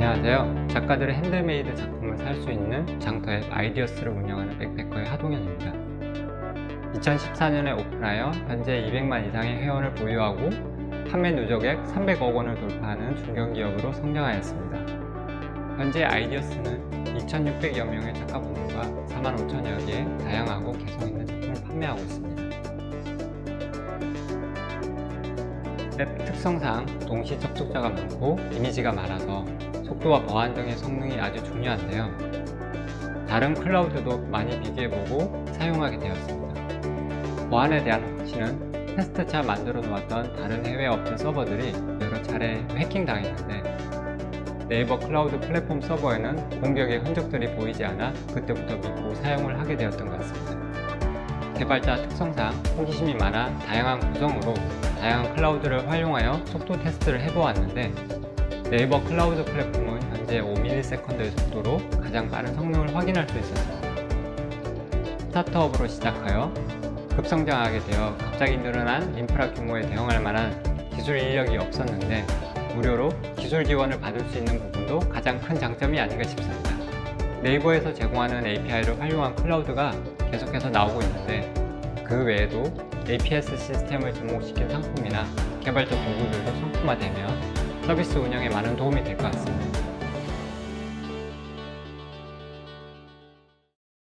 안녕하세요. 작가들의 핸드메이드 작품을 살 수 있는 장터 앱 아이디어스를 운영하는 백패커의 하동현입니다. 2014년에 오픈하여 현재 200만 이상의 회원을 보유하고 판매 누적액 300억 원을 돌파하는 중견기업으로 성장하였습니다. 현재 아이디어스는 2,600여 명의 작가분들과 4만 5천여 개의 다양하고 개성 있는 작품을 판매하고 있습니다. 앱 특성상 동시 접속자가 많고 이미지가 많아서 속도와 보안 등의 성능이 아주 중요한데요. 다른 클라우드도 많이 비교해보고 사용하게 되었습니다. 보안에 대한 확신은 테스트차 만들어 놓았던 다른 해외 업체 서버들이 여러 차례 해킹 당했는데 네이버 클라우드 플랫폼 서버에는 공격의 흔적들이 보이지 않아 그때부터 믿고 사용을 하게 되었던 것 같습니다. 개발자 특성상 호기심이 많아 다양한 구성으로 다양한 클라우드를 활용하여 속도 테스트를 해보았는데 네이버 클라우드 플랫폼은 현재 5ms의 속도로 가장 빠른 성능을 확인할 수 있었습니다. 스타트업으로 시작하여 급성장하게 되어 갑자기 늘어난 인프라 규모에 대응할 만한 기술 인력이 없었는데 무료로 기술 지원을 받을 수 있는 부분도 가장 큰 장점이 아닌가 싶습니다. 네이버에서 제공하는 API를 활용한 클라우드가 계속해서 나오고 있는데 그 외에도 APS 시스템을 접목시킨 상품이나 개발자 도구들도 상품화되면 서비스 운영에 많은 도움이 될 것 같습니다.